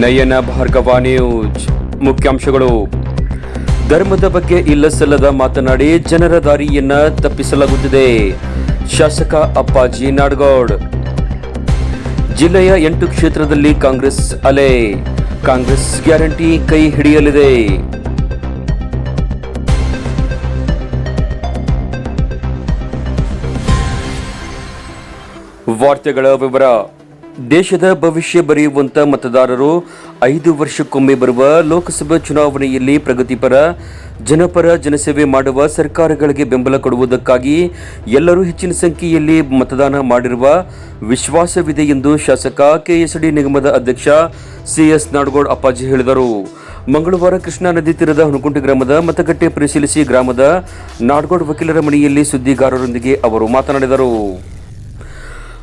ನಯನ Bhargava news. ಮುಖ್ಯಾಂಶಗಳು. ಧರ್ಮದ ಬಗ್ಗೆ ಇಲ್ಲಸಲ್ಲದ ಮಾತನಾಡಿ ಜನರ ದಾರಿಯನ್ನ ತಪ್ಪಿಸಲಾಗುತ್ತಿದೆ. ಶಾಸಕ ಅಪ್ಪಾಜಿ ನಾಡಗೌಡ್. ಜಿಲ್ಲೆಯ ಎಂಟು ಕ್ಷೇತ್ರದಲ್ಲಿ ಕಾಂಗ್ರೆಸ್ ಅಲೆ. ಕಾಂಗ್ರೆಸ್ ಗ್ಯಾರಂಟಿ ಕೈ ಹಿಡಿಯಲಿದೆ. ವಾರ್ತೆಗಳ ವಿವರ. ದೇಶದ ಭವಿಷ್ಯ ಬರೆಯುವಂಥ ಮತದಾರರು ಐದು ವರ್ಷಕ್ಕೊಮ್ಮೆ ಬರುವ ಲೋಕಸಭಾ ಚುನಾವಣೆಯಲ್ಲಿ ಪ್ರಗತಿಪರ, ಜನಪರ ಜನಸೇವೆ ಮಾಡುವ ಸರ್ಕಾರಗಳಿಗೆ ಬೆಂಬಲ ಕೊಡುವುದಕ್ಕಾಗಿ ಎಲ್ಲರೂ ಹೆಚ್ಚಿನ ಸಂಖ್ಯೆಯಲ್ಲಿ ಮತದಾನ ಮಾಡಿರುವ ವಿಶ್ವಾಸವಿದೆ ಎಂದು ಶಾಸಕ ಕೆಎಸ್ಡಿ ನಿಗಮದ ಅಧ್ಯಕ್ಷ ಸಿಎಸ್ ನಾಡಗೌಡ್ ಅಪ್ಪಾಜಿ ಹೇಳಿದರು. ಮಂಗಳವಾರ ಕೃಷ್ಣಾ ನದಿ ತೀರದ ಹುಣಕುಂಟಿ ಗ್ರಾಮದ ಮತಗಟ್ಟೆ ಪರಿಶೀಲಿಸಿ ಗ್ರಾಮದ ನಾಡಗೌಡ್ ವಕೀಲರ ಮನೆಯಲ್ಲಿ ಸುದ್ದಿಗಾರರೊಂದಿಗೆ ಅವರು ಮಾತನಾಡಿದರು.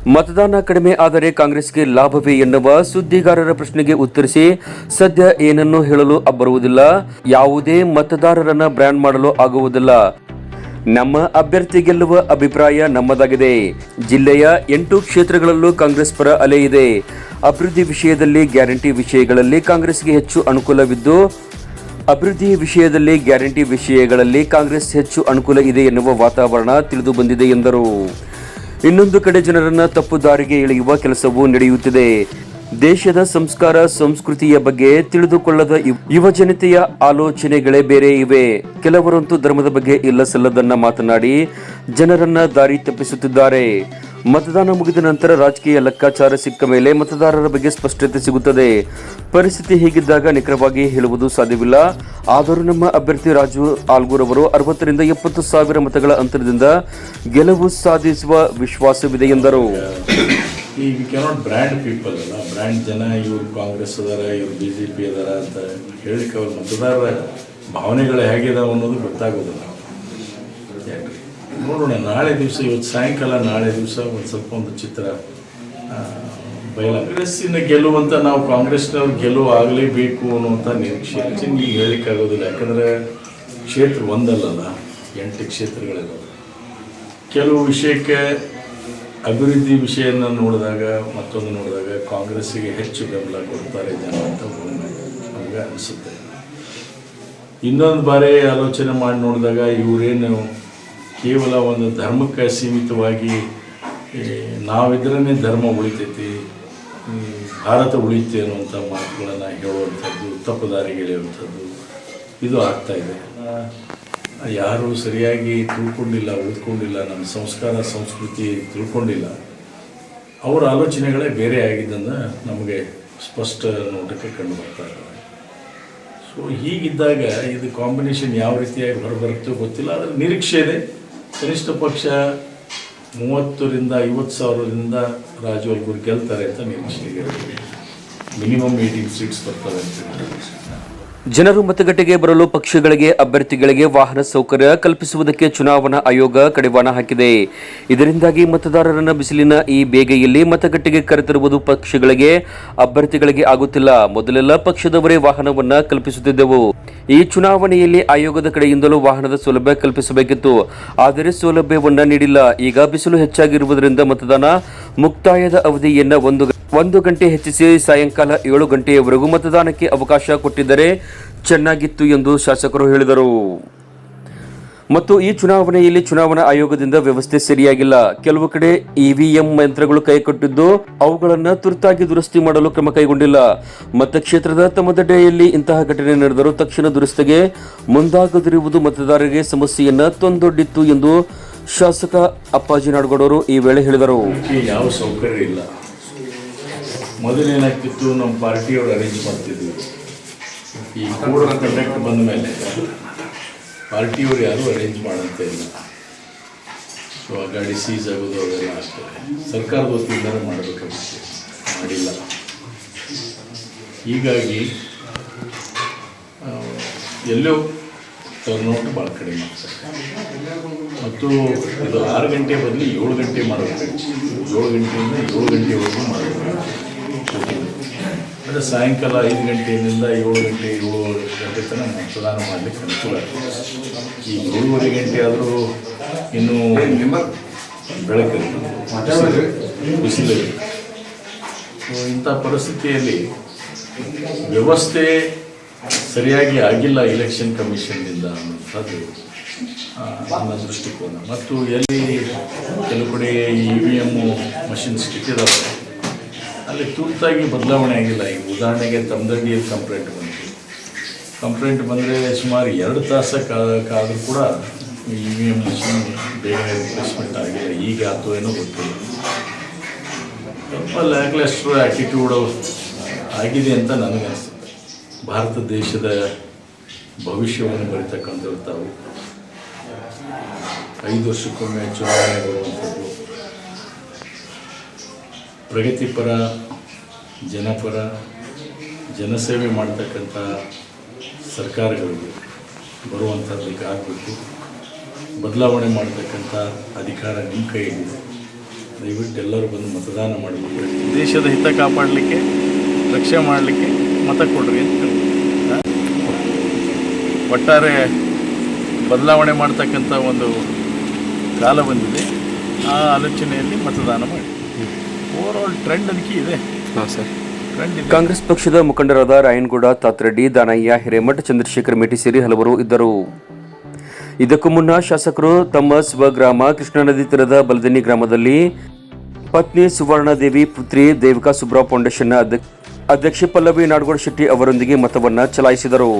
ಮತದಾನ ಕಡಿಮೆ ಆದರೆ ಕಾಂಗ್ರೆಸ್ಗೆ ಲಾಭವೇ ಎನ್ನುವ ಸುದ್ದಿಗಾರರ ಪ್ರಶ್ನೆಗೆ ಉತ್ತರಿಸಿ, ಸದ್ಯ ಏನನ್ನೂ ಹೇಳಲು ಬರುವುದಿಲ್ಲ. ಯಾವುದೇ ಮತದಾರರನ್ನ ಬ್ರ್ಯಾಂಡ್ ಮಾಡಲು ಆಗುವುದಿಲ್ಲ. ನಮ್ಮ ಅಭ್ಯರ್ಥಿ ಗೆಲ್ಲುವ ಅಭಿಪ್ರಾಯ ನಮ್ಮದಾಗಿದೆ. ಜಿಲ್ಲೆಯ ಎಂಟು ಕ್ಷೇತ್ರಗಳಲ್ಲೂ ಕಾಂಗ್ರೆಸ್ ಪರ ಅಲೆ ಇದೆ. ಅಭಿವೃದ್ಧಿ ವಿಷಯದಲ್ಲಿ ಗ್ಯಾರಂಟಿ ವಿಷಯಗಳಲ್ಲಿ ಕಾಂಗ್ರೆಸ್ಗೆ ಹೆಚ್ಚು ಅನುಕೂಲವಿದ್ದು, ಅಭಿವೃದ್ಧಿ ವಿಷಯದಲ್ಲಿ ಗ್ಯಾರಂಟಿ ವಿಷಯಗಳಲ್ಲಿ ಕಾಂಗ್ರೆಸ್ ಹೆಚ್ಚು ಅನುಕೂಲ ಇದೆ ಎನ್ನುವ ವಾತಾವರಣ ತಿಳಿದು ಬಂದಿದೆ ಎಂದರು. ಇನ್ನೊಂದು ಕಡೆ ಜನರನ್ನ ತಪ್ಪು ದಾರಿಗೆ ಎಳೆಯುವ ಕೆಲಸವೂ ನಡೆಯುತ್ತಿದೆ. ದೇಶದ ಸಂಸ್ಕಾರ, ಸಂಸ್ಕೃತಿಯ ಬಗ್ಗೆ ತಿಳಿದುಕೊಳ್ಳದ ಯುವ- ಜನತೆಯ ಆಲೋಚನೆಗಳೇ ಬೇರೆ ಇವೆ. ಕೆಲವರಂತೂ ಧರ್ಮದ ಬಗ್ಗೆ ಇಲ್ಲ ಸಲ್ಲದನ್ನ ಮಾತನಾಡಿ ಜನರನ್ನ ದಾರಿ ತಪ್ಪಿಸುತ್ತಿದ್ದಾರೆ. ಮತದಾನ ಮುಗಿದ ನಂತರ ರಾಜಕೀಯ ಲೆಕ್ಕಾಚಾರ ಸಿಕ್ಕ ಮೇಲೆ ಮತದಾರರ ಬಗ್ಗೆ ಸ್ಪಷ್ಟತೆ ಸಿಗುತ್ತದೆ. ಪರಿಸ್ಥಿತಿ ಹೀಗಿದ್ದಾಗ ನಿಖರವಾಗಿ ಹೇಳುವುದು ಸಾಧ್ಯವಿಲ್ಲ. ಆದರೂ ನಮ್ಮ ಅಭ್ಯರ್ಥಿ ರಾಜು ಆಲ್ಗೂರ್ ಅವರು ಅರವತ್ತರಿಂದ ಎಪ್ಪತ್ತು ಸಾವಿರ ಮತಗಳ ಅಂತರದಿಂದ ಗೆಲುವು ಸಾಧಿಸುವ ವಿಶ್ವಾಸವಿದೆ ಎಂದರು. ಭಾವನೆಗಳು ಹೇಗಿದಾವೆ ಅನ್ನೋದು ಗೊತ್ತಾಗೋದಿಲ್ಲ? ನೋಡೋಣ, ನಾಳೆ ದಿವಸ, ಇವತ್ತು ಸಾಯಂಕಾಲ, ನಾಳೆ ದಿವಸ ಒಂದು ಸ್ವಲ್ಪ ಒಂದು ಚಿತ್ರ ಬಯಲ ಕಾಂಗ್ರೆಸ್ಸಿನ ಗೆಲುವಂತ ನಾವು ಕಾಂಗ್ರೆಸ್ನವ್ರು ಗೆಲುವು ಆಗಲೇಬೇಕು ಅನ್ನುವಂಥ ನಿರೀಕ್ಷೆ. ಈಗ ಹೇಳಿಕ್ಕಾಗೋದಿಲ್ಲ ಯಾಕಂದರೆ ಕ್ಷೇತ್ರ ಒಂದಲ್ಲಲ್ಲ, ಎಂಟು ಕ್ಷೇತ್ರಗಳಿಲ್ಲ ಕೆಲವು ವಿಷಯಕ್ಕೆ ಅಭಿವೃದ್ಧಿ ವಿಷಯನ ನೋಡಿದಾಗ, ಮತ್ತೊಂದು ನೋಡಿದಾಗ ಕಾಂಗ್ರೆಸ್ಸಿಗೆ ಹೆಚ್ಚು ಬೆಂಬಲ ಕೊಡ್ತಾರೆ ಜನ ಅಂತ ನಮಗೆ ಅನಿಸುತ್ತೆ. ಇನ್ನೊಂದು ಬಾರಿ ಆಲೋಚನೆ ಮಾಡಿ ನೋಡಿದಾಗ ಇವರೇನು ಕೇವಲ ಒಂದು ಧರ್ಮಕ್ಕೆ ಸೀಮಿತವಾಗಿ ನಾವಿದ್ರೇ ಧರ್ಮ ಉಳಿತೈತಿ ಭಾರತ ಉಳಿತೆ ಅನ್ನುವಂಥ ಮಾತುಗಳನ್ನು ಹೇಳುವಂಥದ್ದು ತಪ್ಪು ದಾರಿಗೆಳೆಯುವಂಥದ್ದು ಇದು ಆಗ್ತಾ ಇದೆ. ಆ, ಯಾರು ಸರಿಯಾಗಿ ತಿಳ್ಕೊಂಡಿಲ್ಲ ಉಳ್ಕೊಂಡಿಲ್ಲ ನಮ್ಮ ಸಂಸ್ಕಾರ ಸಂಸ್ಕೃತಿ ತಿಳ್ಕೊಂಡಿಲ್ಲ. ಅವರ ಆಲೋಚನೆಗಳೇ ಬೇರೆ ಆಗಿದ್ದನ್ನು ನಮಗೆ ಸ್ಪಷ್ಟ ನೋಟಕ್ಕೆ ಕಂಡು ಬರ್ತಾ ಇದ್ದಾವೆ ಸೊ ಹೀಗಿದ್ದಾಗ ಇದು ಕಾಂಬಿನೇಷನ್ ಯಾವ ರೀತಿಯಾಗಿ ಹೊರಬರುತ್ತೋ ಗೊತ್ತಿಲ್ಲ ಅದರ ನಿರೀಕ್ಷೆ ಇದೆ. ಕನಿಷ್ಠ ಪಕ್ಷ ಮೂವತ್ತರಿಂದ ಐವತ್ತು ಸಾವಿರದಿಂದ ರಾಜು ಅಲ್ಗೂರ್ ಗೆಲ್ತಾರೆ ಅಂತ ನಿರೀಕ್ಷೆ ಮಿನಿಮಮ್ ಏಯ್ಟೀನ್ ಸೀಟ್ಸ್ ಬರ್ತವೆ ಅಂತ ಜನರು ಮತಗಟ್ಟೆಗೆ ಬರಲು ಪಕ್ಷಗಳಿಗೆ, ಅಭ್ಯರ್ಥಿಗಳಿಗೆ ವಾಹನ ಸೌಕರ್ಯ ಕಲ್ಪಿಸುವುದಕ್ಕೆ ಚುನಾವಣಾ ಆಯೋಗ ಕಡಿವಾಣ ಹಾಕಿದೆ. ಇದರಿಂದಾಗಿ ಮತದಾರರನ್ನ ಬಿಸಿಲಿನ ಈ ಬೇಗೆಯಲ್ಲಿ ಮತಗಟ್ಟೆಗೆ ಕರೆತರುವುದು ಪಕ್ಷಗಳಿಗೆ, ಅಭ್ಯರ್ಥಿಗಳಿಗೆ ಆಗುತ್ತಿಲ್ಲ. ಮೊದಲೆಲ್ಲ ಪಕ್ಷದವರೇ ವಾಹನವನ್ನ ಕಲ್ಪಿಸುತ್ತಿದ್ದೆವು. ಈ ಚುನಾವಣೆಯಲ್ಲಿ ಆಯೋಗದ ಕಡೆಯಿಂದಲೂ ವಾಹನದ ಸೌಲಭ್ಯ ಕಲ್ಪಿಸಬೇಕಿತ್ತು. ಆದರೆ ಸೌಲಭ್ಯವನ್ನ ನೀಡಿಲ್ಲ. ಈಗ ಬಿಸಿಲು ಹೆಚ್ಚಾಗಿರುವುದರಿಂದ ಮತದಾನ ಮುಕ್ತಾಯದ ಅವಧಿಯನ್ನು ಒಂದು ಒಂದು ಗಂಟೆ ಹೆಚ್ಚಿಸಿ ಸಾಯಂಕಾಲ ಏಳು ಗಂಟೆಯವರೆಗೂ ಮತದಾನಕ್ಕೆ ಅವಕಾಶ ಕೊಟ್ಟಿದ್ದರೆ ಚೆನ್ನಾಗಿತ್ತು ಎಂದು ಶಾಸಕರು ಹೇಳಿದರು. ಮತ್ತು ಈ ಚುನಾವಣೆಯಲ್ಲಿ ಚುನಾವಣಾ ಆಯೋಗದಿಂದ ವ್ಯವಸ್ಥೆ ಸರಿಯಾಗಿಲ್ಲ. ಕೆಲವು ಕಡೆ ಇವಿಎಂ ಯಂತ್ರಗಳು ಕೈಕೊಟ್ಟಿದ್ದು ಅವುಗಳನ್ನು ತುರ್ತಾಗಿ ದುರಸ್ತಿ ಮಾಡಲು ಕ್ರಮ ಕೈಗೊಂಡಿಲ್ಲ. ಮತಕ್ಷೇತ್ರದ ತಮ್ಮದಡೆಯಲ್ಲಿ ಇಂತಹ ಘಟನೆ ನಡೆದರೂ ತಕ್ಷಣ ದುರಸ್ತಿಗೆ ಮುಂದಾಗದಿರುವುದು ಮತದಾರರಿಗೆ ಸಮಸ್ಯೆಯನ್ನು ತಂದೊಡ್ಡಿತ್ತು ಎಂದು ಶಾಸಕ ಅಪ್ಪಾಜಿ ನಾಡಗೌಡರು ಈ ವೇಳೆ ಹೇಳಿದರು. ಯಾವ ಸೌಕರ್ಯ ಇಲ್ಲ. ಮೊದಲೇನಾಗ್ತಿತ್ತು, ನಮ್ಮ ಪಾರ್ಟಿಯವರು ಅರೇಂಜ್ ಮಾಡ್ತಿದ್ವಿ ಈ ಕೂಡ ಕಂಡಕ್ಟ್ ಬಂದ ಮೇಲೆ ಪಾರ್ಟಿಯವರು ಯಾರೂ ಅರೇಂಜ್ ಮಾಡಂತ ಇಲ್ಲ. ಸೊ ಆ ಗಾಡಿ ಸೀಸ್ ಆಗೋದು ಅವೆಲ್ಲ ಆಗ್ತದೆ ಸರ್ಕಾರದ ವತಿಯಿಂದಲೇ ಮಾಡಬೇಕಾಗುತ್ತೆ ಮಾಡಿಲ್ಲ. ಹೀಗಾಗಿ ಎಲ್ಲೋ ಟರ್ನ್ಔಟ್ ಭಾಳ ಕಡಿಮೆ ಮತ್ತು ಇದು ಆರು ಗಂಟೆ ಬದಲು ಏಳು ಗಂಟೆ ಮಾಡಬೇಕು. ಏಳು ಗಂಟೆಯಿಂದ ಏಳು ಗಂಟೆವರೆಗೂ ಮಾಡಬೇಕು. ಅಂದರೆ ಸಾಯಂಕಾಲ ಐದು ಗಂಟೆಯಿಂದ ಏಳು ಗಂಟೆ ಏಳು ಗಂಟೆ ತನಕ ಮತದಾನ ಮಾಡಲಿಕ್ಕೆ ಅನುಕೂಲ. ಈ ಏಳುವರೆ ಗಂಟೆ ಆದರೂ ಇನ್ನೂ ಬೆಳಕಿರುತ್ತೆ ಬಿಸಿಲು ಸೊ, ಇಂಥ ಪರಿಸ್ಥಿತಿಯಲ್ಲಿ ವ್ಯವಸ್ಥೆ ಸರಿಯಾಗಿ ಆಗಿಲ್ಲ ಇಲೆಕ್ಷನ್ ಕಮಿಷನ್ನಿಂದ ಅನ್ನೋಂಥದ್ದು ನನ್ನ ದೃಷ್ಟಿಕೋನ ಮತ್ತು ಎಲ್ಲಿ ಕೆಲವು ಕಡೆ ಇ ವಿ ಎಮ್ಮು ಮಷಿನ್ಸ್ ಇಟ್ಟಿದ್ದಾರೆ ಅಲ್ಲಿ ತುರ್ತಾಗಿ ಬದಲಾವಣೆ ಆಗಿಲ್ಲ. ಈಗ ಉದಾಹರಣೆಗೆ ತಮ್ಮದಂಡಿಯಲ್ಲಿ ಕಂಪ್ಲೇಂಟ್ ಬಂತು. ಕಂಪ್ಲೇಂಟ್ ಬಂದರೆ ಸುಮಾರು ಎರಡು ತಾಸು ಕಾದರೂ ಕೂಡ ಇ ವಿ ಎಂ ಮಿಷಿನ್ ಬೇಗ ರಿಪ್ಲೇಸ್ಮೆಂಟ್ ಆಗಿಲ್ಲ. ಈಗ ಅಥವಾ ಏನೋ ಗೊತ್ತಿಲ್ಲ. ಸ್ವಲ್ಪ ಲ್ಯಾಕ್ಲೆಸ್ಟ್ರ್ ಆ್ಯಟಿಟ್ಯೂಡ್ ಆಗಿದೆ ಅಂತ ನನಗೆ ಅನಿಸ್ತದೆ ಭಾರತ ದೇಶದ ಭವಿಷ್ಯವನ್ನು ಬರಿತಕ್ಕಂಥವ್ರು ತಾವು. ಐದು ವರ್ಷಕ್ಕೊಮ್ಮೆ ಚುನಾವಣೆ ಬರುವಂಥದ್ದು. ಪ್ರಗತಿಪರ ಜನಪರ ಜನಸೇವೆ ಮಾಡ್ತಕ್ಕಂಥ ಸರ್ಕಾರಗಳಿಗೆ ಬರುವಂಥದ್ದಕ್ಕೆ ಆಗಬೇಕು ಬದಲಾವಣೆ ಮಾಡ್ತಕ್ಕಂಥ ಅಧಿಕಾರ ನಿಮ್ಮ ಕೈಯಲ್ಲಿದೆ ದಯವಿಟ್ಟು ಎಲ್ಲರೂ ಬಂದು ಮತದಾನ ಮಾಡಬೇಕು ದೇಶದ ಹಿತ ಕಾಪಾಡಲಿಕ್ಕೆ, ರಕ್ಷೆ ಮಾಡಲಿಕ್ಕೆ ಮತ ಕೊಡ್ರಿ ಅಂತ. ಒಟ್ಟಾರೆ ಬದಲಾವಣೆ ಮಾಡ್ತಕ್ಕಂಥ ಒಂದು ಕಾಲ ಬಂದಿದೆ. ಆ ಆಲೋಚನೆಯಲ್ಲಿ ಮತದಾನ ಮಾಡಿ. ಓವರ್ ಆಲ್ ಟ್ರೆಂಡ್ ಅದಕ್ಕೆ ಇದೆ. ಹಾಂ ಸರ್. ಕಾಂಗ್ರೆಸ್ ಪಕ್ಷದ ಮುಖಂಡರಾದ ರಾಯನಗೌಡ ತಾತ್ರೆಡ್ಡಿ ದಾನಯ್ಯ ಹಿರೇಮಠ ಚಂದ್ರಶೇಖರ್ ಮೇಟಿ ಸೇರಿ ಹಲವರು ಇದ್ದರು. ಇದಕ್ಕೂ ಮುನ್ನ ಶಾಸಕರು ತಮ್ಮ ಸ್ವಗ್ರಾಮ ಕೃಷ್ಣಾ ನದಿ ತೀರದ ಬಲದನಿ ಗ್ರಾಮದಲ್ಲಿ ಪತ್ನಿ ಸುವರ್ಣದೇವಿ ಪುತ್ರಿ ದೇವಿಕಾ ಸುಬ್ರಾವ್ ಫೌಂಡೇಶನ್ನ ಅಧ್ಯಕ್ಷ ಅಧ್ಯಕ್ಷೆ ಪಲ್ಲವಿ ನಾಡಗೌಡ ಶೆಟ್ಟಿ ಅವರೊಂದಿಗೆ ಮತವನ್ನು ಚಲಾಯಿಸಿದರು.